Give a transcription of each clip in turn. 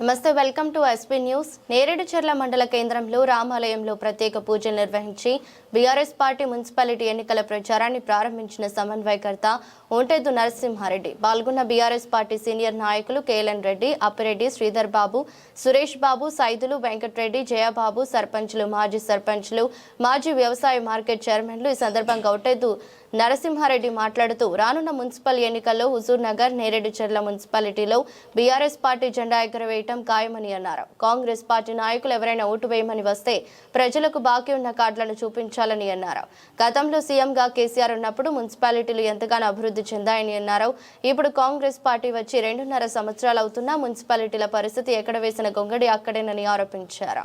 నమస్తే welcome to SP news Neredcherla మండల కేంద్రంలో రామాలయంలో ప్రత్యేక పూజలు నిర్వహించి బీఆర్ఎస్ పార్టీ మున్సిపాలిటీ ఎన్నికల ప్రచారాన్ని ప్రారంభించిన సమన్వయకర్త ఒంటెద్దు నరసింహారెడ్డి పాల్గొన్న బీఆర్ఎస్ పార్టీ సీనియర్ నాయకులు కేఎల్ఎన్ రెడ్డి అప్పిరెడ్డి శ్రీధర్ బాబు సురేష్ బాబు సైదులు వెంకట్రెడ్డి జయబాబు సర్పంచ్లు మాజీ సర్పంచ్లు మాజీ వ్యవసాయ మార్కెట్ చైర్మన్లు ఈ సందర్భంగా ఒట్టెద్దు నరసింహారెడ్డి మాట్లాడుతూ రానున్న మున్సిపల్ ఎన్నికల్లో హుజూర్ నగర్ నేరేడుచెర్ల మున్సిపాలిటీలో బీఆర్ఎస్ పార్టీ జెండా ఎగరవేయటం ఖాయమని అన్నారు. కాంగ్రెస్ పార్టీ నాయకులు ఎవరైనా ఓటు వేయమని వస్తే ప్రజలకు బాకీ ఉన్న కార్డులను చూపించాలని అన్నారు గతంలో సీఎంగా కేసీఆర్ ఉన్నప్పుడు మున్సిపాలిటీలు ఎంతగానో అభివృద్ధి చెందాయని అన్నారు ఇప్పుడు కాంగ్రెస్ పార్టీ వచ్చి రెండున్నర సంవత్సరాలు అవుతున్నా మున్సిపాలిటీల పరిస్థితి ఎక్కడ వేసిన గొంగడి అక్కడేనని ఆరోపించారు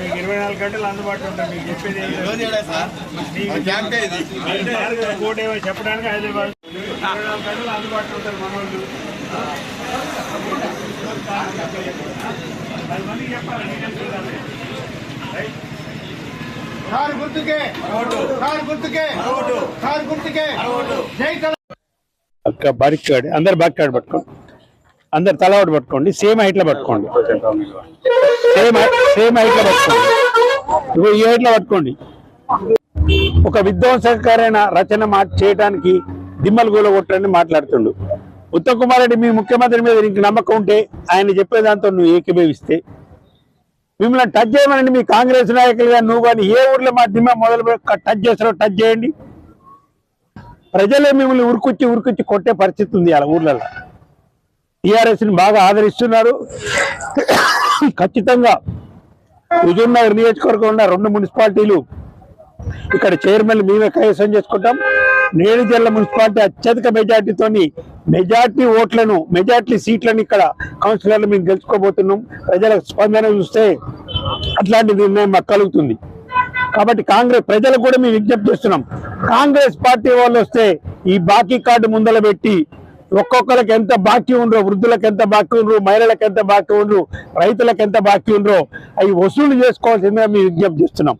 మీకు ఇరవై నాలుగు గంటలు అందుబాటులో ఉంటాయి మీకు చెప్పేది ఏం లేదు. మీకు అంటే కోటి ఏమో చెప్పడానికి హైదరాబాద్ ఇరవై నాలుగు గంటలు అందుబాటులో ఉంటారు మన పది మందికి చెప్పాలి రైట్ కారు గుర్తుకే కారు గుర్తుకే కారు గుర్తుకే. జై ఒక్క అందరు బారికాడ్ పట్టుకోండి అందరు తల ఒకటి పట్టుకోండి సేమ్ హైట్లో పట్టుకోండి. సేమ్ సేమ్ హైట్లో పట్టుకోండి. ఇగో ఈ హైట్లో పట్టుకోండి. ఒక విధ్వంసకరమైన రచన మా చేయడానికి దిమ్మలు గోల కొట్టడని మాట్లాడుతుండు. ఉత్తమ్ కుమార్ రెడ్డి మీ ముఖ్యమంత్రి మీద నీకు నమ్మకం ఉంటే ఆయన చెప్పేదాంతో నువ్వు ఏకీభవిస్తే. మిమ్మల్ని టచ్ చేయమనండి మీ కాంగ్రెస్ నాయకులుగా నువ్వు కానీ ఏ ఊర్లో మా దిమ్మ మొదలు టచ్ చేస్తారో టచ్ చేయండి. ప్రజలే మిమ్మల్ని ఉరుకుచ్చి ఉరుకుచ్చి కొట్టే పరిస్థితి ఉంది అలా ఊర్లలో. టిఆర్ఎస్ని బాగా ఆదరిస్తున్నారు. ఖచ్చితంగా హుజూర్నగర్ నియోజకవర్గం ఉన్న రెండు మున్సిపాలిటీలు ఇక్కడ చైర్మన్ మేమే కైవసం చేసుకుంటాం. నేడు జిల్లా మున్సిపాలిటీ అత్యధిక మెజార్టీతోని మెజార్టీ ఓట్లను మెజార్టీ సీట్లను ఇక్కడ కౌన్సిలర్లు మేము గెలుచుకోబోతున్నాం. ప్రజల స్పందన చూస్తే అట్లాంటి నిర్ణయం మాకు కలుగుతుంది. కాబట్టి కాంగ్రెస్ ప్రజలకు కూడా మేము విజ్ఞప్తి చేస్తున్నాం. కాంగ్రెస్ పార్టీ వాళ్ళు వస్తే ఈ బాకీ కార్డు ముందల పెట్టి ఒక్కొక్కరికి ఎంత బాకీ ఉండరు వృద్ధులకు ఎంత బాకీ ఉండరు మహిళలకు ఎంత బాకీ ఉండరు రైతులకు ఎంత బాకీ ఉండరో అవి వసూలు చేసుకోవాల్సిందిగా మేము విజ్ఞప్తి చేస్తున్నాం.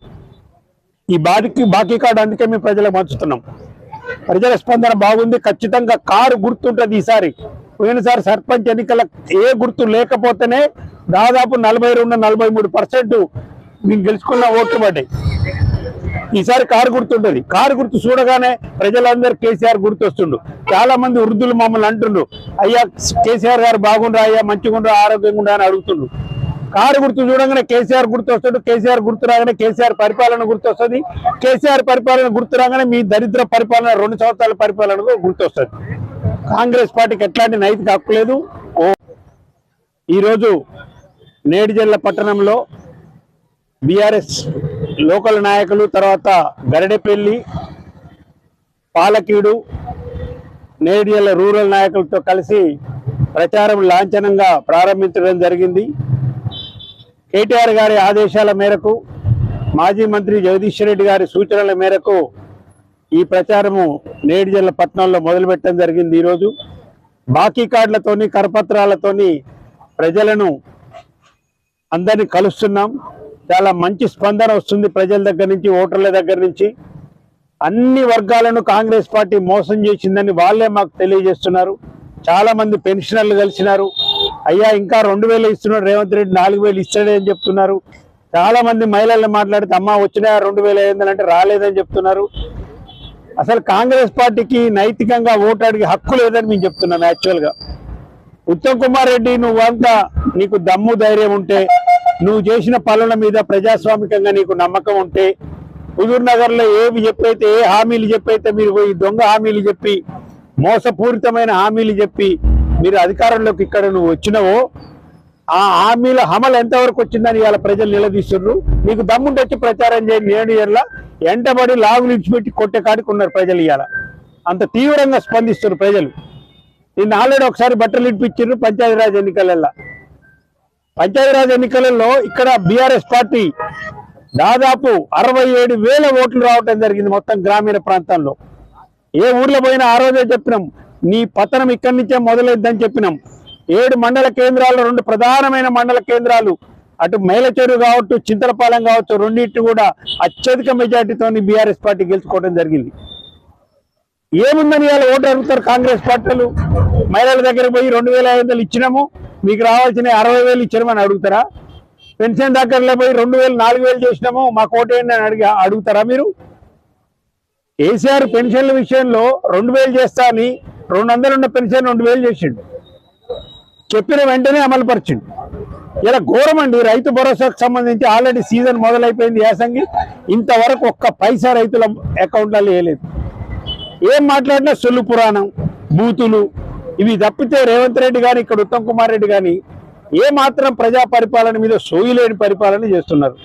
ఈ బాకీ బాకీ కార్డు అందుకే మేము ప్రజలకు మార్చుతున్నాం ప్రజల స్పందన బాగుంది. ఖచ్చితంగా కారు గుర్తుంటది ఈసారి. పోయినసారి సర్పంచ్ ఎన్నికల ఏ గుర్తు లేకపోతేనే దాదాపు నలభై రెండు నలభై మూడు పర్సెంట్ మేము గెలుచుకున్న ఓట్లు పడ్డాయి. ఈసారి కారు గుర్తుంటది. కారు గుర్తు చూడగానే ప్రజలందరూ కేసీఆర్ గుర్తు వస్తుండు చాలా మంది వృద్ధులు మమ్మల్ని అంటుండ్రు. అయ్యా కేసీఆర్ గారు బాగుండ్రా అయ్యా మంచిగుండ్రా ఆరోగ్యంగా ఉండరా అని అడుగుతుండ్రు. కారు గుర్తు చూడగానే కేసీఆర్ గుర్తు వస్తాడు కేసీఆర్ గుర్తు రాగానే కేసీఆర్ పరిపాలన గుర్తు వస్తుంది. కేసీఆర్ పరిపాలన గుర్తు రాగానే మీ దరిద్ర పరిపాలన రెండు సంవత్సరాల పరిపాలన గుర్తు వస్తుంది. కాంగ్రెస్ పార్టీకి ఎట్లాంటి నైతిక హక్కు లేదు. ఓ ఈరోజు నేడిజల్ల పట్టణంలో బీఆర్ఎస్ లోకల్ నాయకులు తర్వాత గరడెపల్లి పాలకీడు నేడుజల్ల రూరల్ నాయకులతో కలిసి ప్రచారం లాంఛనంగా ప్రారంభించడం జరిగింది. కేటీఆర్ గారి ఆదేశాల మేరకు మాజీ మంత్రి జగదీష్ రెడ్డి గారి సూచనల మేరకు ఈ ప్రచారము నేడుజల్ల పట్టణంలో మొదలుపెట్టడం జరిగింది ఈరోజు. బాకీ కార్డులతోని కరపత్రాలతోని ప్రజలను అందరినీ కలుస్తున్నాం. చాలా మంచి స్పందన వస్తుంది ప్రజల దగ్గర నుంచి ఓటర్ల దగ్గర నుంచి. అన్ని వర్గాలను కాంగ్రెస్ పార్టీ మోసం చేసిందని వాళ్ళే మాకు తెలియజేస్తున్నారు. చాలా మంది పెన్షనర్లు కలిసినారు. అయ్యా ఇంకా రెండు వేలు ఇస్తున్నాడు రేవంత్ రెడ్డి నాలుగు వేలు ఇస్తాడే అని చెప్తున్నారు. చాలా మంది మహిళల్ని మాట్లాడితే అమ్మ వచ్చినా రెండు వేలు అయిందని అంటే రాలేదని చెప్తున్నారు. అసలు కాంగ్రెస్ పార్టీకి నైతికంగా ఓటు హక్కు లేదని మేము చెప్తున్నాం యాక్చువల్గా ఉత్తమ్ కుమార్ రెడ్డి నువ్వంతా నీకు దమ్ము ధైర్యం ఉంటే నువ్వు చేసిన పనుల మీద ప్రజాస్వామికంగా నీకు నమ్మకం ఉంటే హుజూర్ నగర్లో ఏవి చెప్పైతే ఏ హామీలు చెప్పైతే మీరు పోయి దొంగ హామీలు చెప్పి మోసపూరితమైన హామీలు చెప్పి మీరు అధికారంలోకి ఇక్కడ నువ్వు వచ్చినావో ఆ హామీల హమలు ఎంతవరకు వచ్చిందని ఇవాళ ప్రజలు నిలదీస్తున్నారు నీకు దమ్ముంటే వచ్చి ప్రచారం చేయండి. ఏడు ఇయర్ల ఎంటబడి లాగులు ఇచ్చిపెట్టి కొట్టే కాడికి ఉన్నారు ప్రజలు ఇవాళ. అంత తీవ్రంగా స్పందిస్తున్నారు ప్రజలు. నిన్న ఆల్రెడీ ఒకసారి బట్టలు ఇప్పించారు పంచాయతీరాజ్ ఎన్నికలలో పంచాయతీరాజ్ ఎన్నికలలో ఇక్కడ బీఆర్ఎస్ పార్టీ దాదాపు అరవై ఏడు వేల ఓట్లు రావటం జరిగింది మొత్తం గ్రామీణ ప్రాంతాల్లో ఏ ఊర్లో పోయినా ఆ రోజే చెప్పినాం. నీ పతనం ఇక్కడి నుంచే మొదలైద్దని చెప్పినాం. ఏడు మండల కేంద్రాలు రెండు ప్రధానమైన మండల కేంద్రాలు. అటు మేలచెరు కావచ్చు చింతలపాలెం కావచ్చు రెండింటి కూడా అత్యధిక మెజార్టీతో బీఆర్ఎస్ పార్టీ గెలుచుకోవడం జరిగింది. ఏముందని వాళ్ళు ఓటు అడుగుతారు కాంగ్రెస్ పార్టీలు? మహిళల దగ్గర పోయి రెండు వేల ఐదు వందలు ఇచ్చినాము మీకు రావాల్సిన అరవై వేలు ఇచ్చినామని అడుగుతారా? పెన్షన్ దగ్గరలో పోయి రెండు వేలు నాలుగు వేలు చేసినాము మాకు కోట అని అడిగి అడుగుతారా మీరు? కేసీఆర్ పెన్షన్ల విషయంలో రెండు వేలు చేస్తా అని రెండు వందలు ఉన్న పెన్షన్ రెండు వేలు చేసిండు. చెప్పిన వెంటనే అమలు పరిచిండు ఇలా ఘోరమండి రైతు భరోసాకు సంబంధించి ఆల్రెడీ సీజన్ మొదలైపోయింది యాసంగి. ఇంతవరకు ఒక్క పైసా రైతుల అకౌంట్లలో వేయలేదు ఏం మాట్లాడినా సొల్లు పురాణం బూతులు ఇవి తప్పితే రేవంత్ రెడ్డి కానీ ఇక్కడ ఉత్తమ్ కుమార్ రెడ్డి కానీ ఏ మాత్రం ప్రజా పరిపాలన మీద సోయి లేని పరిపాలన చేస్తున్నారు.